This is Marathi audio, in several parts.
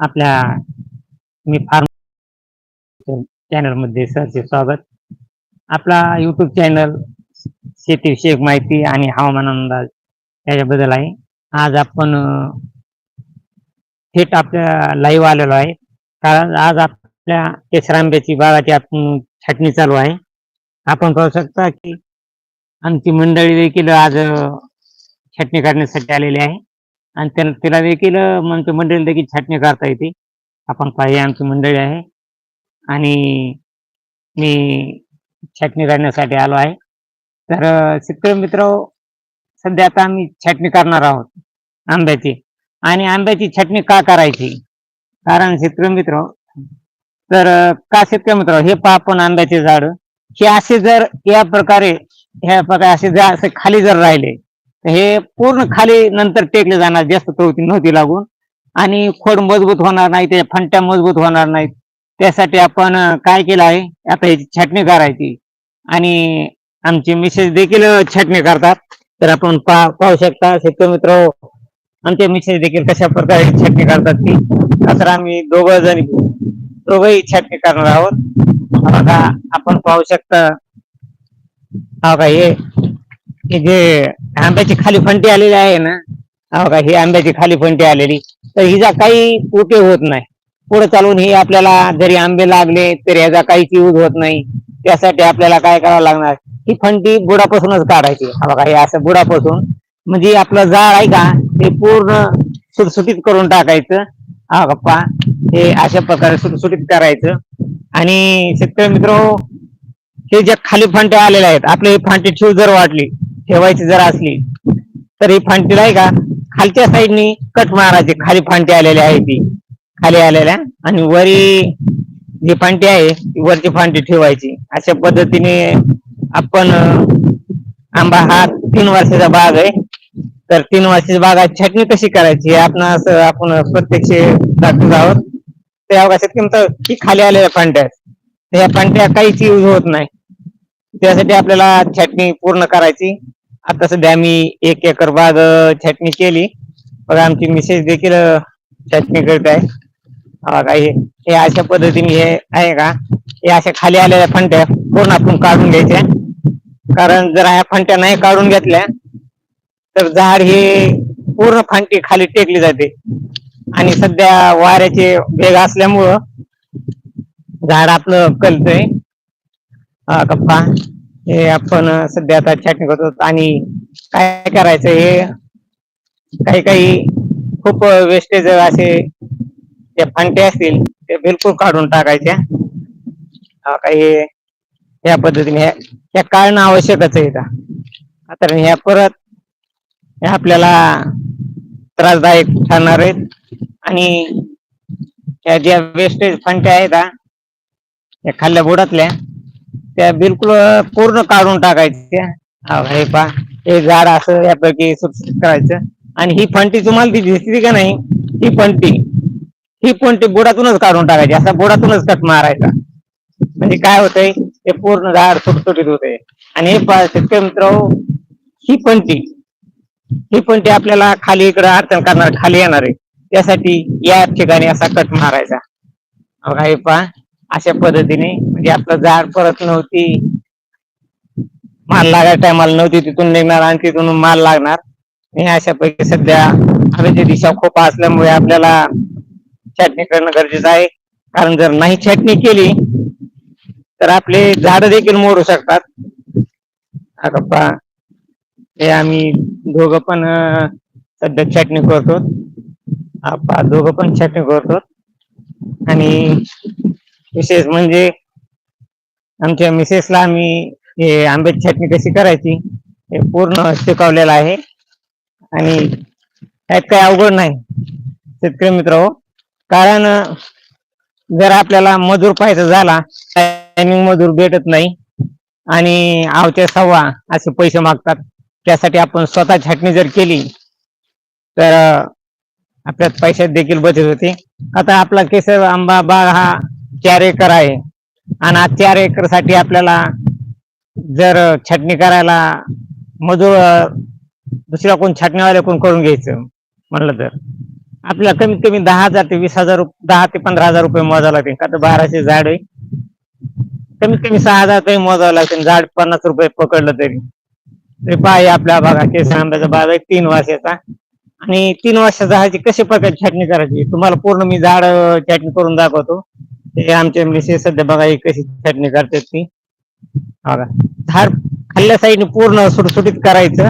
आपल्या मी फार्म चॅनलमध्ये सरचे स्वागत. आपला यूट्यूब चॅनल शेतीविषयक माहिती आणि हवामान अंदाज याच्याबद्दल आहे. आज आपण थेट आपल्या लाईव्ह आलेलो आहे. कारण आज आपल्या केसरांब्याची बागाची आपण छाटणी चालू आहे. आपण पाहू शकता की आमची मंडळी देखील आज छाटणी करण्यासाठी आलेली आहे. आणि त्याला तिला देखील अं, आमच्या मंडळी देखील छाटणी करता येते. आपण पाहिजे आमची मंडळी आहे. आणि मी छाटणी करण्यासाठी आलो आहे. तर शेतकरी मित्र सध्या आता आम्ही छाटणी करणार आहोत आंब्याची. आणि आंब्याची छाटणी का करायची? कारण शेतकरी मित्र तर का शेतकरी मित्र हे पहा आपण आंब्याचे झाड. हे असे जर या प्रकारे ह्या प्रकारे असे जर असे खाली जर राहिले हे पूर्ण खाली नंतर टेकले जाणार जास्त प्रवृत्ती नव्हती लागून. आणि खोड मजबूत होणार नाही त्या फंट्या मजबूत होणार नाहीत. त्यासाठी आपण काय केलं आहे? आता याची छाटणी करायची. आणि आमचे मिसेस देखील छाटणी करतात. तर आपण पा- पाहू शकता शेतकरी मित्र आमचे मिसेस देखील कशा प्रकारे छाटणी करतात ती तर आम्ही दोघ जण दोघही छाटणी करणार आहोत. बघा आपण पाहू शकता हा का हे? की जे आंब्याची खाली फंटी आलेली आहे ना हा का ही आंब्याची खाली फंटी आलेली तर हिचा काही उपयोग होत नाही. पुढे चालून ही आपल्याला जरी आंबे लागले तरी ह्याचा काहीच यूज होत नाही. त्यासाठी आपल्याला काय करावं लागणार? ही फंटी बुडापासूनच काढायची. हो हा बघा हे असं बुडापासून म्हणजे आपलं झाड आहे का ते पूर्ण सुटसुटीत करून टाकायचं. हा गप्पा हे अशा प्रकारे सुटसुटीत करायचं. आणि शेतकरी मित्र हे ज्या खाली फांट्या आलेल्या आहेत आपली ही फांटी ठेव जर वाटली ठेवायची जर असली तर ही फांटी नाही का? खालच्या साईडनी कट मारायची. खाली फांटी आलेली आहे ती. खाली आलेल्या. आणि वरी जी फांटी आहे ती वरची फांटी ठेवायची. अशा पद्धतीने आपण आंबा हा तीन वर्षाचा बाग आहे. तर तीन वर्षाच्या बागात छाटणी कशी करायची हे आपण असं आपण प्रत्यक्ष दाखवत आहोत. त्या अवकाशात किंमत की खाली आलेल्या फांट्या आहेत. या फांट्या काहीच यूज होत नाही. त्यासाठी आपल्याला छाटणी पूर्ण करायची. आता सध्या आम्ही एक एकर बाग छाटणी केली. बघा आमची मिसेस देखील छाटणी करत आहे. हे अशा पद्धतीने हे आहे का? हे अशा खाली आलेल्या फांट्या पूर्ण आपण काढून घ्यायच्या. कारण जर ह्या फांट्या नाही काढून घेतल्या तर झाड हे पूर्ण फांटी खाली टेकली जाते. आणि सध्या वाऱ्याचे वेग असल्यामुळं झाड आपलं कलतय. हा हे आपण सध्या आता छाटणी करतो आणि काय करायचं हे काही काही खूप वेस्टेज असे जे फांटे असतील ते बिलकुल काढून टाकायच्या काही या पद्धतीने ह्या ह्या काढणं आवश्यकच आहे का तर ह्या परत हे आपल्याला त्रासदायक ठरणार आहेत. आणि ह्या ज्या वेस्टेज फांट्या आहेत या खाल्ल्या बुडातल्या त्या बिलकुल पूर्ण काढून टाकायच्या हा, हे पा हे झाड असं यापैकी सुटसुट करायचं. आणि ही फंटी तुम्हाला ती दिसली का नाही ही फंटी ही फंटी बुडातूनच काढून टाकायची. असा बुडातूनच कट मारायचा. म्हणजे काय होतंय ते पूर्ण झाड सुटसुटीत होते आणि हे पहा शेतकरी मित्र ही फंटी ही फंटी आपल्याला खाली इकडे अडचण करणार खाली येणार आहे. त्यासाठी या ठिकाणी असा कट मारायचा. हे पहा अशा पद्धतीने म्हणजे आपलं झाड परत नव्हती. माल लागायला टायमाला नव्हती तिथून निघणार आणि तिथून माल लागणार. आणि अशापैकी सध्या हवेची दिशा खूप असल्यामुळे आपल्याला छाटणी करणं गरजेचं आहे. कारण जर नाही छाटणी केली तर आपले झाड देखील मोडू शकतात. आता हे आम्ही दोघं पण सध्या छाटणी करतो हा दोघं पण छाटणी करतो आणि विशेष म्हणजे आमच्या मिसेसला आम्ही हे आंब्याची छाटणी कशी करायची हे पूर्ण शिकवलेलं आहे. आणि त्यात काही अवघड नाही शेतकरी मित्र हो कारण जर आपल्याला मजूर पाहायचा झाला टायमिंग मजूर भेटत नाही. आणि आवच्या सव्वा असे पैसे मागतात. त्यासाठी आपण स्वतः छाटणी जर केली तर आपल्यात पैशात देखील बचत होते. आता आपला केसर आंबा बाग हा चार एकर आहे. आणि आज चार एकरसाठी आपल्याला जर छाटणी करायला मजूर दुसऱ्या कोण छाटणीवाले कोण करून घ्यायचं? म्हणलं तर. आपल्याला कमीत कमी दहा हजार ते वीस हजार दहा ते पंधरा हजार रुपये मोजावं लागतील. का तर बाराशे झाड आहे. कमीत कमी सहा हजार तरी मोजावं लागतील. झाड पन्नास रुपये पकडलं तरी. तरी पाय आपल्या भागा केस आंब्याचा बाग आहे तीन वर्षाचा आणि तीन वर्षाचा झाडाची कशा प्रकारची छाटणी करायची? तुम्हाला पूर्ण मी झाड छाटणी करून दाखवतो. ते आमच्या मिसेस सध्या बघा ही कशी करतात ती. बघा झाड खाल्ल्या साईडने पूर्ण सुटसुटीत करायचं.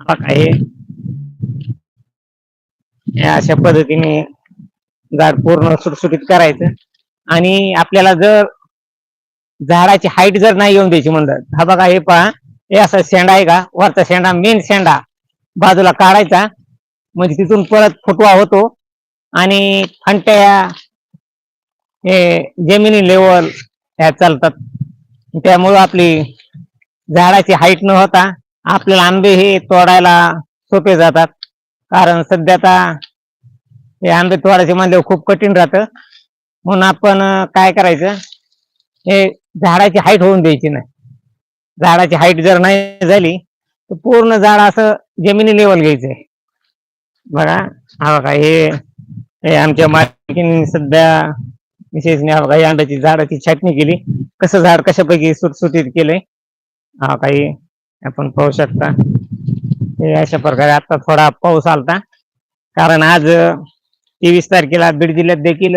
बघा हे. अशा पद्धतीने झाड पूर्ण सुटसुटीत करायचं. आणि आपल्याला जर झाडाची हाईट जर नाही येऊन द्यायची म्हणतात हा बघा हे पहा. हे असा शेंडा आहे का? वरचा शेंडा मेन शेंडा. बाजूला काढायचा. म्हणजे तिथून परत फुटवा होतो. आणि फंट्या हे जमिनी लेवल ह्या चालतात. त्यामुळं आपली झाडाची हाईट न होता आपल्याला आंबे हे तोडायला सोपे जातात. कारण सध्या आता हे आंबे तोडायचे म्हणल्यावर खूप कठीण राहतं. म्हणून आपण काय करायचं? हे झाडाची हाईट होऊन द्यायची नाही. झाडाची हाईट जर नाही झाली तर पूर्ण झाड असं जमिनी लेवल घ्यायचंय. बघा हा बघा हे हे आमच्या मालकीने सध्या विशेषने काही बघा अंड्याची झाडाची छाटणी केली. कसं झाड कशापैकी सुटसुटीत केलंय? हा काही आपण पाहू शकता. हे अशा प्रकारे आता थोडा पाऊस आलता. कारण आज तेवीस तारखेला बीड जिल्ह्यात देखील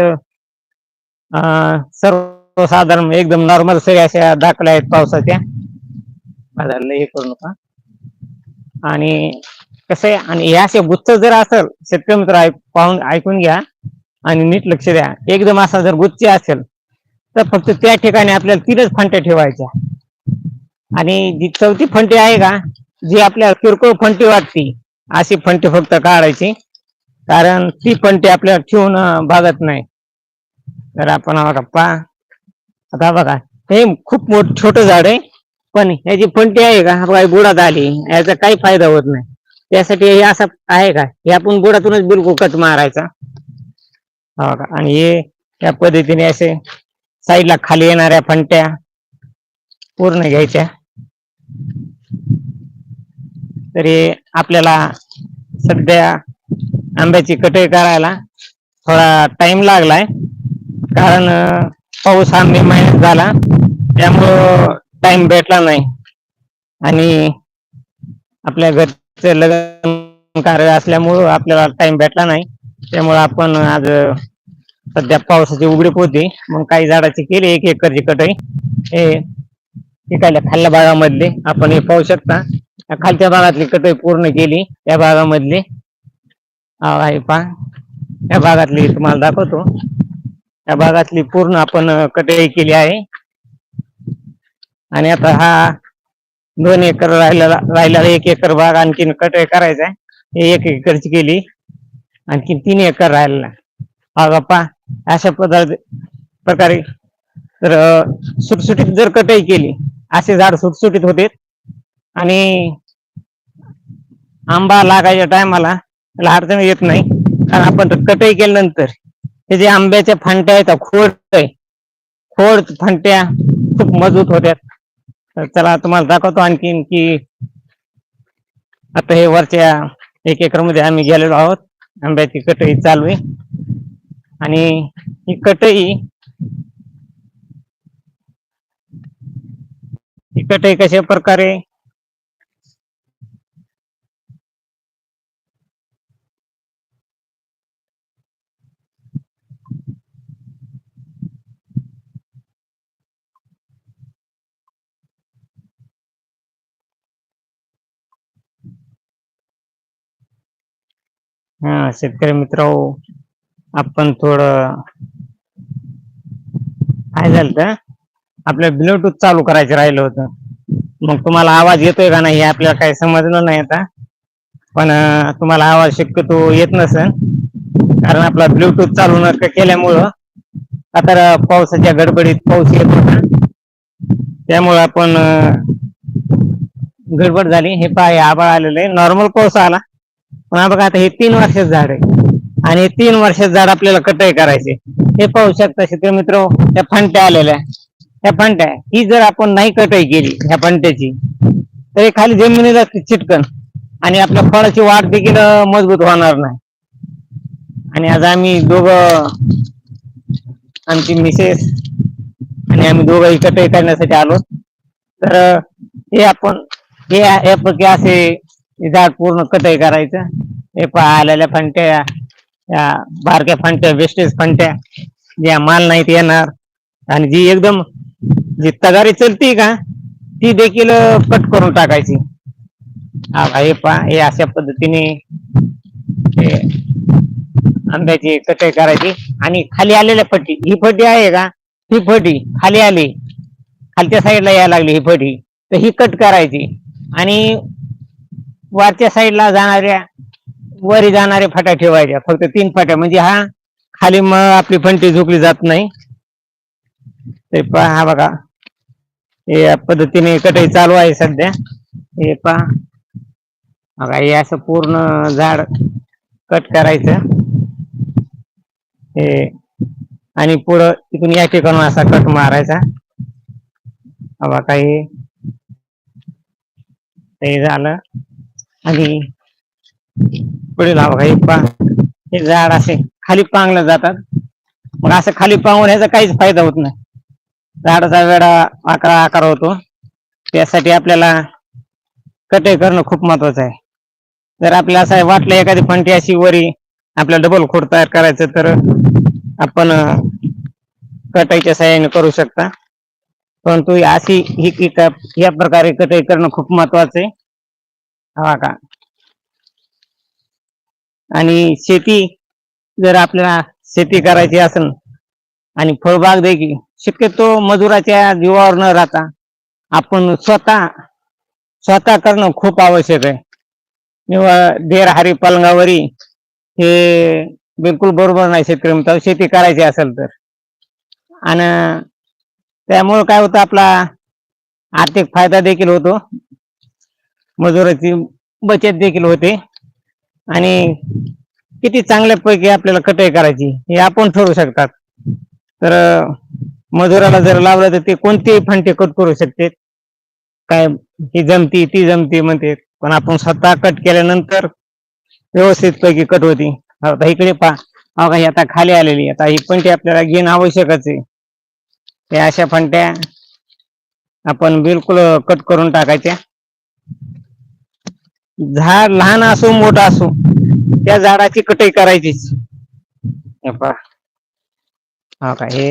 अं, सर्वसाधारण एकदम नॉर्मल सगळ्या अशा दाखल्या आहेत पावसाच्या. हे करू नका. आणि कसं आहे आणि हे असे गुच्छ जर असेल शेतकरी मित्र ऐक- पाहून ऐकून घ्या. आणि नीट लक्ष द्या. एकदम असा जर गुच्छ असेल तर फक्त त्या ठिकाणी आपल्याला तीनच फंट्या ठेवायच्या. आणि जी चौथी फंटी आहे का जी आपल्याला किरकोळ फंटी वाटते अशी फंटी फक्त काढायची. कारण ती फंटी आपल्याला ठेवून भागत नाही. तर आपण पा आता बघा हे खूप मोठ छोट झाड आहे. पण याची फंटी आहे का बघा बुडात आली याचा काही फायदा होत नाही. त्यासाठी हे असा आहे का हे आपण बुडातूनच बिलकुल कट मारायचा. हा का? आणि हे या पद्धतीने असे साईडला खाली येणाऱ्या फंट्या पूर्ण घ्यायच्या. तरी आपल्याला सध्या आंब्याची कटई करायला थोडा टाइम लागलाय. कारण पाऊस हा मे महिन्यात झाला. त्यामुळं टाइम भेटला नाही. आणि आपल्या घरचे लग्न कार्य असल्यामुळं आपल्याला टाइम भेटला नाही. त्यामुळे आपण आज सध्या पावसाची उघडीप होती. मग काही झाडाची केली एक एकरची कटई. हे पिकायला खाल्ल्या भागामधले आपण हे पाहू शकता. या खालच्या भागातली कटई पूर्ण केली. या भागामधली आहे पहा. या भागातली तुम्हाला दाखवतो. या भागातली पूर्ण आपण कटई केली आहे. आणि आता हा दोन एकर राहिलेला राहिलेला एक एकर भाग आणखीन कटई करायचा आहे. एक एकरची केली. आणखीन तीन एकर राहिलेला हा बाप्पा अशा पदार्थ प्रकारे. तर सुटसुटीत जर कटई केली असे झाड सुटसुटीत होते. आणि आंबा लागायच्या टायमाला त्याला अडचण येत नाही. कारण आपण कटई केल्यानंतर हे जे आंब्याच्या फांट्या आहेत खोड आहे. खोड फांट्या खूप मजबूत होत्या तर चला तुम्हाला दाखवतो आणखीन की आता हे वरच्या एक एकरमध्ये आम्ही गेलेलो आहोत. आंब्याची कटई चालू आहे. आणि ही कटई ही कटई कशा प्रकारे हा शेतकरी मित्र आपण थोडं काय झालं होतं, आपलं ब्लूटूथ चालू करायचं राहिलं होतं. मग तुम्हाला आवाज येतोय का नाही हे आपल्याला काही समजलं नाही आता. पण तुम्हाला आवाज शक्यतो येत नसेल. कारण आपला ब्लूटूथ चालू न केल्यामुळं आता पावसाच्या गडबडीत पाऊस येत होता. त्यामुळं आपण गडबड झाली. हे पाय आभाळ आबाळ आलेलं आहे. नॉर्मल पाऊस आला. पण हा बघा आता हे तीन वर्षाचं झाड आहे. आणि हे तीन वर्षाचं झाड आपल्याला कटाई करायचे. हे पाहू शकता शेतकरी मित्र त्या फंट्या आलेल्या त्या फंट्या ही जर आपण नाही कटाई केली ह्या फंट्याची तर हे खाली जमिनीला चिटकन आणि आपल्या फळाची वाढ देखील मजबूत होणार नाही. आणि आज आम्ही दोघं आमची मिसेस आणि आम्ही दोघं कटाई करण्यासाठी आलो. तर हे आपण हे यापैकी असे हे झाड पूर्ण कटाई करायचं. हे पहा आलेल्या फंट्या या बारक्या फंट्या वेस्टेज फंट्या ज्या माल नाहीत येणार. आणि जी एकदम जी तगारी चलती का ती देखील कट करून टाकायची. हे पहा हे अशा पद्धतीने आंब्याची कटाई करायची. आणि खाली आलेल्या फटी ही फटी आहे का? ही फटी खाली आली. खालच्या साईडला यायला लागली ही फटी. तर ही कट करायची. आणि वरच्या साईडला जाणाऱ्या वरी जाणाऱ्या फाट्या ठेवायच्या. फक्त तीन फाट्या. म्हणजे हा खाली मग आपली फंटी झुकली जात नाही. ते पहा हा बघा. हे या पद्धतीने कटाई चालू आहे सध्या. हे पहा. बघा हे असं पूर्ण झाड कट करायचं. हे. आणि पुढं तिथून या ठिकाणून असा कट मारायचा. हा बघा हे. हे झालं. आणि पुढे लावा बघा हे पहा हे झाड असे खाली पांगलं जातात. मग असं खाली पांगून ह्याचा काहीच फायदा होत नाही. झाडाचा वेळा आकार आकार होतो. त्यासाठी आपल्याला कटाई करणं खूप महत्वाचं आहे. जर आपल्याला असं वाटलं एखादी फंटी अशी वरी आपल्याला डबल खोड तयार करायचं तर आपण कटाईच्या सहाय्याने करू शकता. परंतु अशी ही या प्रकारे कटाई करणं खूप महत्वाचं आहे. हवा का? आणि शेती जर आपल्याला शेती करायची असेल आणि फळबाग देखील शक्यतो मजुराच्या जीवावर न राहता आपण स्वतः स्वतः करणं खूप आवश्यक आहे. निव्वळ देरहारी पलंगावरी हे बिलकुल बरोबर नाही शेतकरी म्हणतात. शेती करायची असेल तर. आणि त्यामुळे काय होतं आपला आर्थिक फायदा देखील होतो. मजुराची बचत देखील होते. आणि किती चांगल्यापैकी आपल्याला कटाई करायची हे आपण ठरवू शकतात. तर मजुराला जर लावलं तर ते कोणतेही फंटे कट करू शकते. काय ही जमती ती जमती म्हणते. पण आपण स्वतः कट केल्यानंतर व्यवस्थित पैकी कट होती. आता इकडे पहा. ही आता खाली आलेली आता ही फंटी आपल्याला घेणं आवश्यकच आहे. त्या अशा फंट्या आपण बिलकुल कट करून टाकायच्या. झाड लहान असो मोठं असो त्या झाडाची कटाई करायचीच. हे पहा हा का हे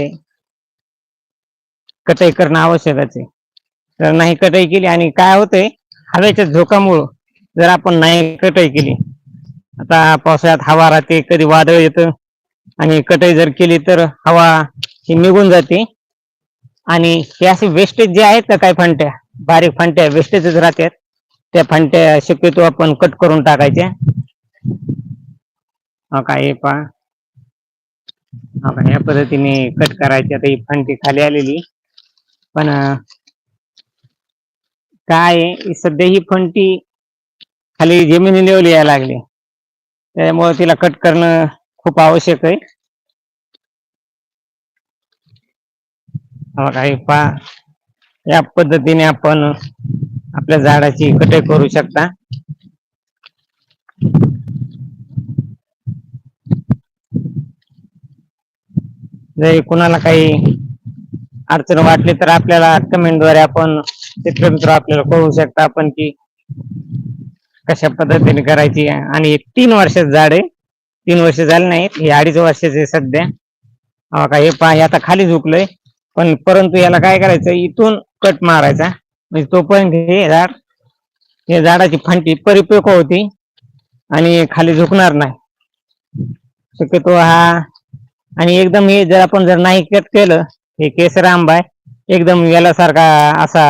कटाई करणं आवश्यकच आहे. तर नाही कटाई केली आणि काय होतंय हवेच्या झोकामुळं जर आपण नाही कटाई केली आता पावसाळ्यात हवा राहते कधी वादळ येतं आणि कटाई जर केली तर हवा ही निघून जाते. आणि हे असे वेस्टेज जे आहेत का काही फांट्या? बारीक फांट्या वेस्टेजच राहतात. त्या फांट्या शक्यतो आपण कट करून टाकायच्या हा काय हे पहा. हा या पद्धतीने कट करायची. आता ही फांटी खाली आलेली. पण काय आहे, सध्या ही फंटी खाली जमिनी लेवल यायला लागली. त्यामुळे तिला कट करणं खूप आवश्यक आहे. हा पा पहा. या पद्धतीने आपण आपल्या झाडाची कटाई करू शकता. जरी कुणाला काही अडचण वाटली तर आपल्याला कमेंटद्वारे आपण चित्र मित्र आपल्याला कळवू शकता आपण की कशा पद्धतीने करायची. आणि तीन वर्षाचं झाड आहे. तीन वर्ष झाले नाहीत. हे अडीच वर्षाचे सध्या. का हे पहा हे आता खाली झुकलंय. पण परंतु याला काय करायचं? इथून कट मारायचा. म्हणजे तोपर्यंत हे झाड हे झाडाची फांटी परिपक्व होती आणि खाली झुकणार नाही. शक्यतो हा आणि एकदम हे जर आपण जर नाही कट केलं हे केसर आंबा आहे एकदम यालासारखा असा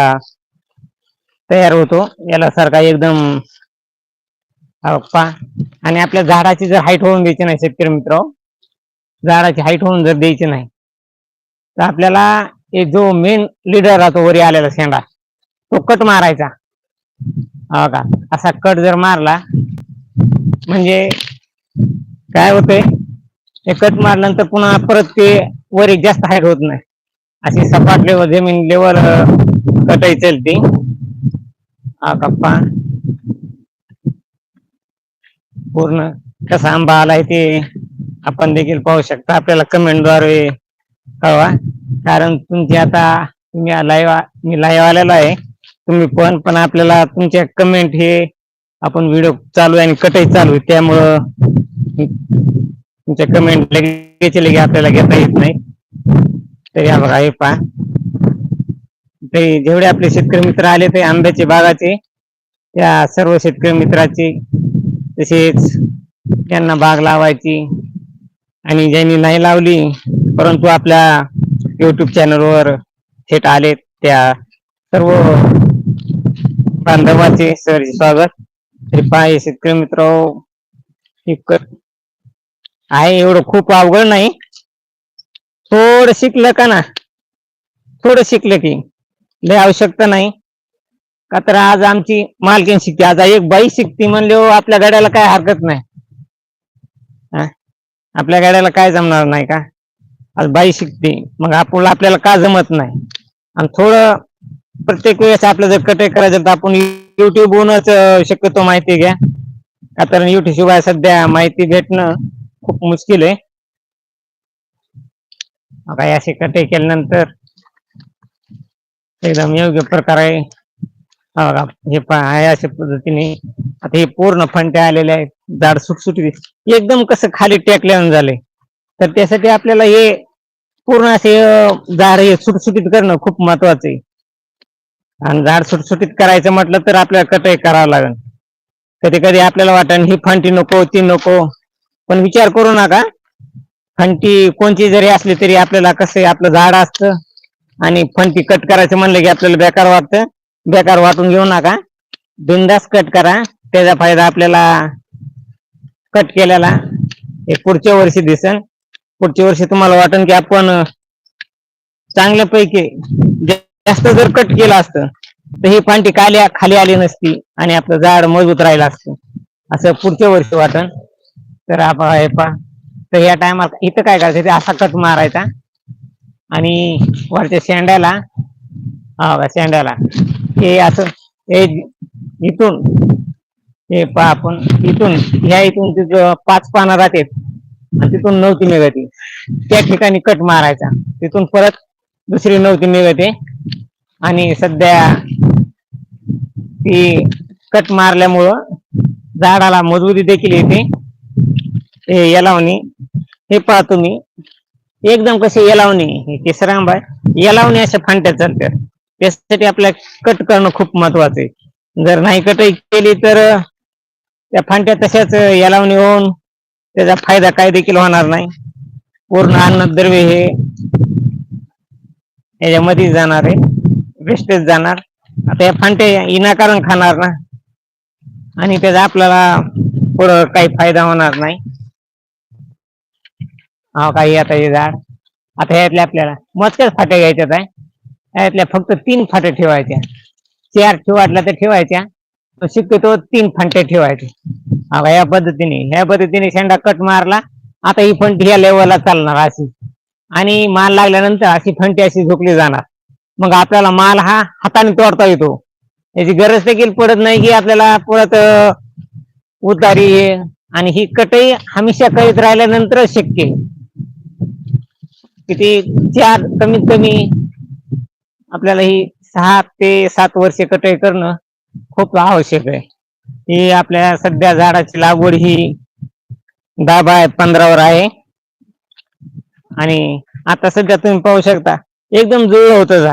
तयार होतो यालासारखा एकदम पा आणि आपल्या झाडाची जर हाईट होऊन द्यायची नाही शेतकरी मित्र झाडाची हाईट होऊन जर द्यायची नाही तर आपल्याला जो मेन लिडर राहतो वरी आलेला शेंडा तो कट मारायचा. हा का असा कट जर मारला म्हणजे काय होतंय? ते कट मारल्यानंतर पुन्हा परत ते वरी जास्त हाईट होत नाही. अशी सपाट लेवल जमीन लेवल कटाई चलती. हा कप्पा पूर्ण कसा आंबा आलाय ते आपण देखील पाहू शकता. आपल्याला कमेंटद्वारे कळवा. कारण तुमची आता तुम्ही लाईव्ह मी लाईव्ह आलेलो आहे. तुम्ही पण पण आपल्याला तुमच्या कमेंट हे आपण व्हिडिओ चालू आहे आणि कटही चालू आहे. त्यामुळं तुमच्या कमेंट लगेच लगे आपल्याला घेता येत नाही. तर या बघा हे पहा. ते जेवढे आपले शेतकरी मित्र आले ते आंब्याचे बागाचे त्या सर्व शेतकरी मित्राचे तसेच त्यांना बाग लावायची आणि ज्यांनी नाही लावली परंतु आपल्या युट्यूब चॅनलवर थेट आले त्या सर्व बांधवाचे सर स्वागत. तरी पाय शेतकरी मित्र आहे एवढं खूप अवघड नाही. थोडं शिकलं का ना? थोडं शिकलं की. लय आवश्यकता नाही. का तर आज आमची मालकीन शिकते. आज एक बाई शिकते म्हणले आपल्या गाड्याला काय हरकत नाही. हा? आपल्या गाड्याला काय जमणार नाही का? आज बाई शिकते. मग आपण आपल्याला का जमत नाही? आणि थोडं प्रत्येक वेळेस आपलं जर कटे करायचं तर आपण युट्यूबवरूनच अं, शक्यतो माहिती घ्या. कारण युट्यूब शिवाय सध्या माहिती भेटणं खूप मुश्किल आहे. काय असे कटे केल्यानंतर एकदम योग्य प्रकारे हे आहे अशा पद्धतीने आता हे पूर्ण फंटे आलेले आहेत. झाड सुटसुटीत एकदम कसं खाली टेकल्यानं झाले तर त्यासाठी आपल्याला हे पूर्ण असे झाड हे सुटसुटीत करणं खूप महत्वाचं आहे. आणि झाड सुटसुटीत करायचं म्हटलं तर आपल्याला कटाई करावं लागेल. कधी कधी आपल्याला वाटेल ही फंटी नको ती नको. पण विचार करू नका. फंटी कोणती जरी असली तरी आपल्याला कसं आपलं झाड असतं आणि फंटी कट करायचं म्हणलं की आपल्याला बेकार वाटतं. बेकार वाटून घेऊ नका. बिंदास कट करा. त्याचा फायदा आपल्याला कट केलेला. हे पुढच्या वर्षी दिसन पुढच्या वर्षी तुम्हाला वाटन की आपण चांगल्यापैकी जास्त जर कट केलं असतं तर ही पांटी खाली खाली आली नसती आणि आपलं झाड मजबूत राहिलं असतं. असं पुढच्या वर्षी वाटन तर आपण हे तर या टायमाला इथं काय करायचं? ते असा कट मारायचा. आणि वरच्या शेंड्याला हा शेंड्याला. हे असं हे इथून हे पहा आपण इथून ह्या इथून तिथं पाच पानं राहते आणि तिथून नव्हती निघते. त्या ठिकाणी कट मारायचा. तिथून परत दुसरी नव्हती निघते. आणि सध्या ती कट मारल्यामुळं झाडाला मजबूती देखील येते. हे येलावणी हे पहा तुम्ही. एकदम कसे येलावणी हे केसरांब आहे येलावणी अशा फांट्या चालतात त्यासाठी आपल्याला कट करणं खूप महत्वाचं आहे. जर नाही कटई केली तर त्या फांट्या तशाच येलावणी होऊन त्याचा फायदा काय देखील होणार नाही. पूर्ण अन्नद्रव्य हे याच्यामध्ये जाणार आहे. वेस्टेज जाणार. आता या फांटे इनाकारण खाणार ना. आणि त्याचा आपल्याला पुढं काही फायदा होणार नाही. हा काही आता हे झाड. आता ह्यातल्या आपल्याला मोजक्याच फाट्या घ्यायच्यात आहे. यातल्या फक्त तीन फाट्या ठेवायच्या. चार ठेवाटल्या तर ठेवायच्या. शक्यतो तीन फांट्या ठेवायच्या. हा या पद्धतीने ह्या पद्धतीने शेंडा कट मारला आता ही फंटी ह्या लेवलला चालणार अशी. आणि माल लागल्यानंतर अशी फंटी अशी झोकली जाणार. मग आपल्याला माल हा हाताने तोडता येतो. याची गरज देखील पडत नाही की आपल्याला परत उतारी आणि ही कटई हमेशा कळीत राहिल्यानंतर शक्य किती चार कमीत कमी आपल्याला ही सहा ते सात वर्षे कटई करणं खूप आवश्यक आहे. ही आपल्या सध्या झाडाची लागवड ही दहा बाय पंधरावर आहे. आणि आता सध्या तुम्ही पाहू शकता एकदम जुळ होतं जा.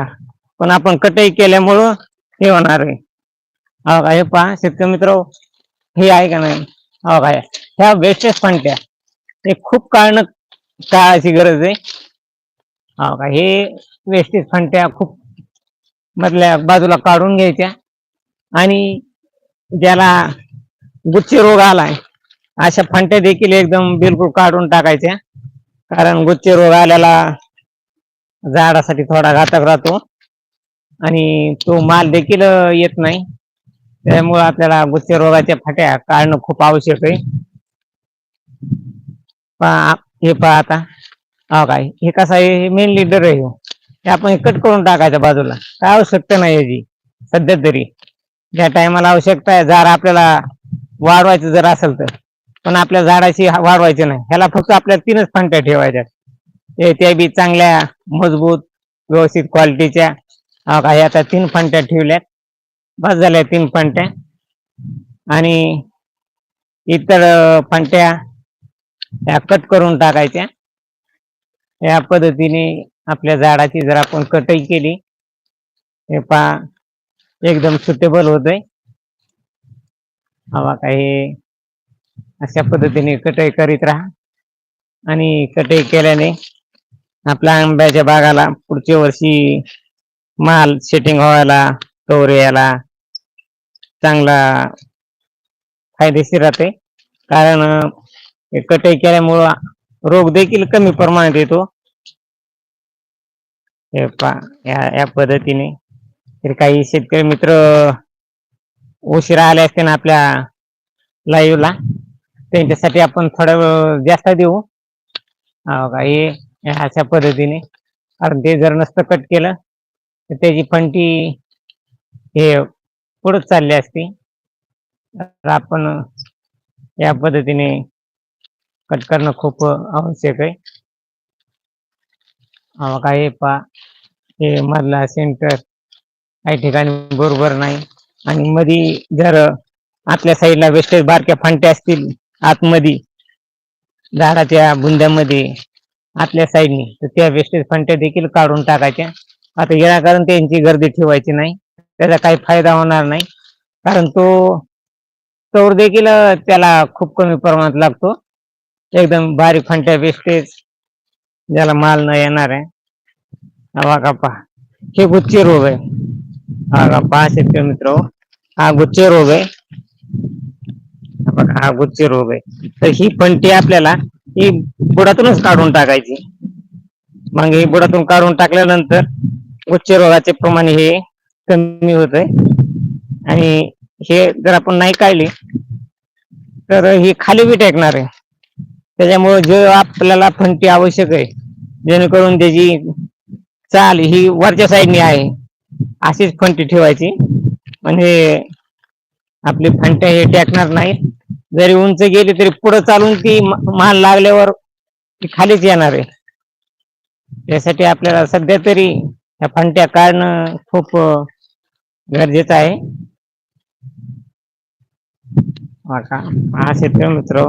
पण आपण कटई केल्यामुळं हे होणार आहे. हो का हे पहा शेतकरी मित्र हे आहे का नाही? हो काय ह्या वेस्टेज फांट्या हे खूप कारण काळाची गरज आहे. हो का हे वेस्टेज फंट्या खूप मधल्या बाजूला काढून घ्यायच्या. आणि ज्याला गुच्छ रोग आलाय अशा फंट्या देखील एकदम बिलकुल काढून टाकायच्या. कारण गुच्छ रोग आल्याला झाडासाठी थोडा घातक राहतो. आणि तो माल देखील येत नाही. त्यामुळे आपल्याला गुच्छ रोगाच्या फाट्या काढणं खूप आवश्यक आहे. हे पहा आता. हा काय? हे कसं आहे? हे मेन लिडर आहे हो. हे. आपण कट करून टाकायचं बाजूला. काय आवश्यकता नाही याची. सध्या तरी. ज्या टायमाला आवश्यकता आहे झाड आपल्याला वाढवायचं जर असेल तर. पण आपल्या झाडाशी वाढवायचे नाही. ह्याला फक्त आपल्या तीनच फांट्या ठेवायच्या त्या बी चांगल्या मजबूत व्यवस्थित क्वालिटीच्या काही आता तीन फांट्या ठेवल्यात. बस झाल्या तीन फंट्या. आणि इतर फंट्या त्या कट करून टाकायच्या. या पद्धतीने आपल्या झाडाची जर आपण कटई केली हे पहा एकदम सुटेबल होतंय. हवा काही अशा पद्धतीने कटई करीत राहा. आणि कटई केल्याने आपल्या आंब्याच्या बागाला पुढच्या वर्षी माल सेटिंग व्हायला तोर यायला चांगला फायदेशीर राहते. कारण कटाई केल्यामुळं रोग देखील कमी प्रमाणात येतो. हे पहा या या पद्धतीने तर काही शेतकरी मित्र उशिरा आले असते ना आपल्या लाईव्हला त्यांच्यासाठी आपण थोडं वेळ जास्त देऊ. हो काही अशा पद्धतीने कारण ते जर नसतं कट केलं तर त्याची फंटी हे पुढे चालली असती. तर आपण या पद्धतीने कट करणं खूप आवश्यक आहे. हो का हे पहा हे मधला सेंटर काही ठिकाणी बरोबर नाही. आणि मधी जर आतल्या साईडला वेस्टेज बारक्या फांट्या असतील आतमध्ये झाडाच्या बुंद्यामध्ये आतल्या साईडनी तर त्या वेस्टेज फंटे देखील काढून टाकायच्या. आता येण्याकारण त्यांची गर्दी ठेवायची नाही. त्याचा काही फायदा होणार नाही. कारण तो तोर देखील त्याला खूप कमी प्रमाणात लागतो. एकदम भारी फंट्या वेस्टेज ज्याला माल न येणार आहे. हा का पहा. हे गुच्चे रोग आहे. हा का पहा शेतकरी मित्र. हा गुच्चे रोग आहे. हा बघा हा गुच्चे रोग आहे. तर ही फंटी आपल्याला ही बुडातूनच काढून टाकायची. मग ही बुडातून काढून टाकल्यानंतर उच्च रोगाचे प्रमाण हे कमी होत आहे आणि हे जर आपण नाही काढली तर ही खाली बी टेकणार आहे. त्याच्यामुळे जे आपल्याला फंटी आवश्यक आहे जेणेकरून त्याची चाल ही वरच्या साईडने आहे अशीच फंटी ठेवायची. म्हणजे आपली फंट्या हे टेकणार नाहीत. जरी उंच गेली तरी पुढे चालून ती म- माल लागल्यावर ती खालीच येणार आहे. त्यासाठी आपल्याला सध्या तरी या फंट्या काढणं खूप गरजेचं आहे. हा मित्र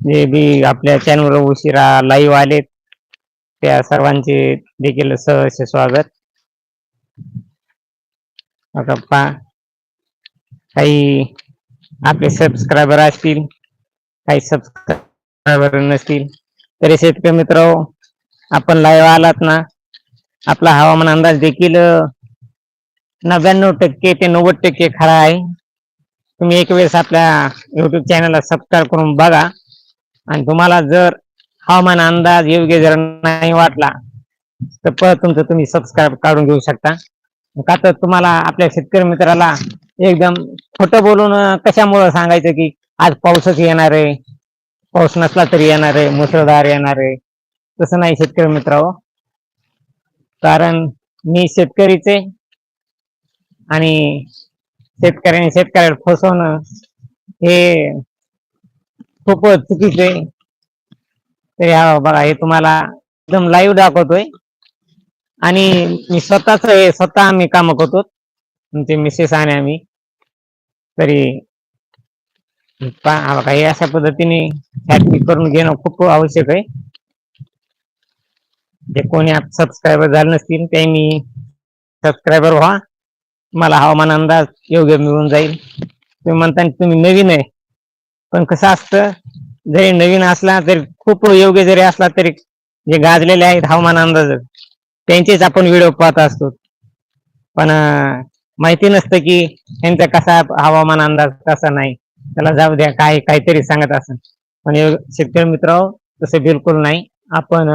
जे बी आपल्या चॅनलवर उशिरा लाईव्ह आलेत त्या सर्वांचे देखील सहर्ष स्वागत. आता पहा काही आपले सबस्क्रायबर असतील काही सबस्क्रायबर नसतील तरी शेतकरी मित्र आपण लाईव्ह आलात ना आपला हवामान अंदाज देखील नव्याण्णव टक्के ते नव्वद टक्के खरा आहे. तुम्ही एक वेळेस आपल्या युट्यूब चॅनलला सबस्क्राईब करून बघा. आणि तुम्हाला जर हवामान अंदाज योग्य जर नाही वाटला तर परत तुमचं तुम्ही सबस्क्राईब काढून घेऊ शकता. का तर तुम्हाला आपल्या शेतकरी मित्राला एकदम खोटं बोलून कशामुळं सांगायचं की आज पाऊसच येणार आहे? पाऊस नसला तरी येणार आहे मुसळधार येणार आहे. तसं नाही शेतकरी मित्रांनो हो. कारण मी शेतकरीचे आणि शेतकऱ्याने शेतकऱ्याला फसवणं हे खूप चुकीचं आहे. तर हा बघा हे तुम्हाला एकदम लाईव्ह दाखवतोय. आणि मी स्वतःच हे स्वतः आम्ही काम करतो. आमचे मिसेस आणि आम्ही. तरी काही अशा पद्धतीने छाटणी करून घेणं खूप आवश्यक आहे. जे कोणी सबस्क्रायबर झाले नसतील त्यांनी सबस्क्रायबर व्हा. मला हवामान अंदाज योग्य मिळून जाईल. तुम्ही म्हणता तुम्ही नवीन आहे. पण कसं असतं जरी नवीन असला तरी खूप योग्य जरी असला तरी जे गाजलेले आहेत हवामान अंदाज त्यांचेच आपण व्हिडिओ पाहत असतो. पण माहिती नसतं की त्यांचा कसा हवामान अंदाज कसा नाही. त्याला जाऊ द्या काय काहीतरी सांगत असं पण शेतकरी मित्र तसं बिलकुल नाही. आपण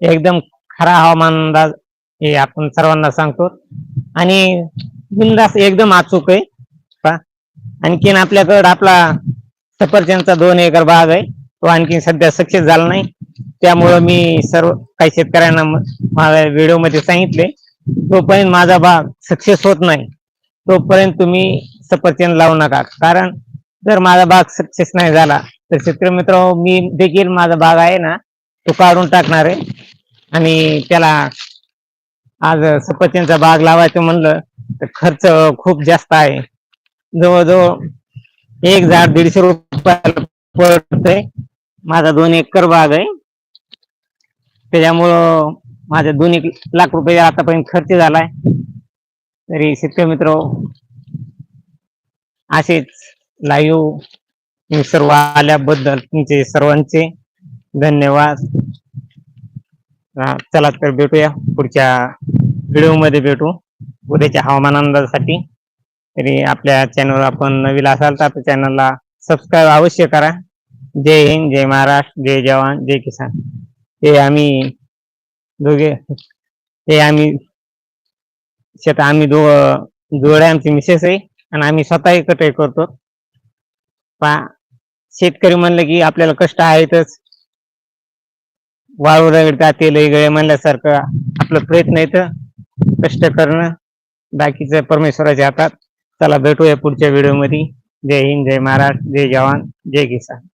एकदम खरा हवामान अंदाज हे आपण सर्वांना सांगतो. आणि बिंदास एकदम अचूक आहे. का आणखीन आपल्याकडं आपला सफरचंदचा दोन एकर बाग आहे. तो आणखी सध्या सक्सेस झाला नाही. त्यामुळं मी सर्व काही शेतकऱ्यांना माझ्या व्हिडिओमध्ये सांगितले. तोपर्यंत माझा बाग सक्सेस होत नाही. तोपर्यंत तुम्ही सफरचंद लावू नका. कारण जर माझा बाग सक्सेस नाही झाला तर शेतकरी मित्र मी देखील माझा बाग आहे ना तो काढून टाकणार आहे. आणि त्याला आज सफरचंदचा बाग लावायचं म्हणलं तर खर्च खूप जास्त आहे. जवळजवळ एक झाड दीडशे रुपयाला पडतंय. माझा दोन एकर बाग आहे. त्याच्यामुळं माझा दोन एक लाख रुपये आतापर्यंत खर्च झालाय. तरी शेतकरी मित्र असेच लाईव्ह सर्व आल्याबद्दल तुमचे सर्वांचे धन्यवाद. चला तर भेटूया पुढच्या व्हिडिओमध्ये भेटू. उद्याच्या हवामान अंदाजासाठी. तरी आपल्या चॅनल आपण नवीन असाल तर आपल्या चॅनलला सबस्क्राईब अवश्य करा. जय हिंद जय महाराष्ट्र जय जवान जय किसान. ते आम्ही दोघे. ते आम्ही शेत आम्ही दो जोड्या आमची मिसेस आहे आणि आम्ही स्वतःही कटाई करतो. पा शेतकरी म्हणलं की आपल्याला कष्ट आहेतच. वाळू रगडता तेल गळे म्हणल्यासारखं आपलं प्रयत्न येतं कष्ट करणं. बाकीचं परमेश्वराच्या हातात. चला भेटूया पुढच्या व्हिडिओमध्ये जय हिंद जय महाराष्ट्र जय जवान जय किसान.